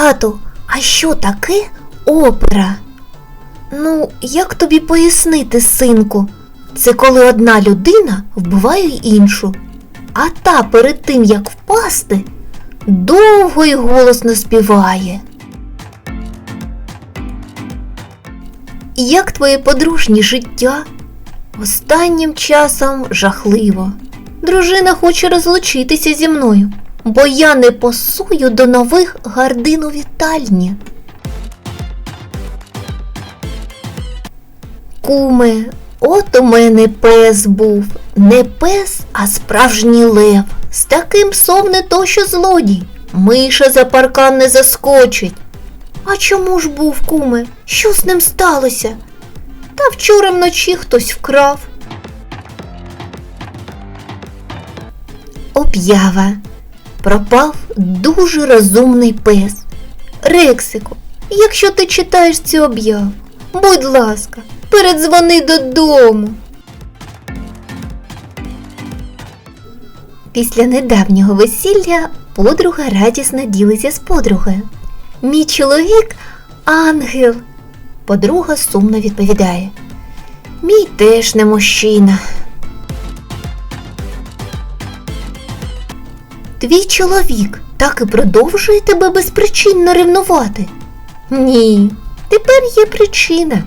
Тату, а що таке опера? Ну, як тобі пояснити, синку? Це коли одна людина вбиває іншу, а та перед тим, як впасти, довго й голосно співає. Як твоє подружнє життя? Останнім часом жахливо. Дружина хоче розлучитися зі мною, бо я не пасую до нових гардин у вітальні. Куме, от у мене пес був. Не пес, а справжній лев. З таким псом не то, що злодій. Миша за паркан не заскочить. А чому ж був, куме? Що з ним сталося? Та вчора вночі хтось вкрав. Об'ява. Пропав дуже розумний пес. Рексику, якщо ти читаєш цю об'яву, будь ласка, передзвони додому. Після недавнього весілля подруга радісно ділиться з подругою. Мій чоловік ангел. Подруга сумно відповідає. Мій теж не мужчина. Твій чоловік так і продовжує тебе безпричинно ревнувати? Ні, тепер є причина.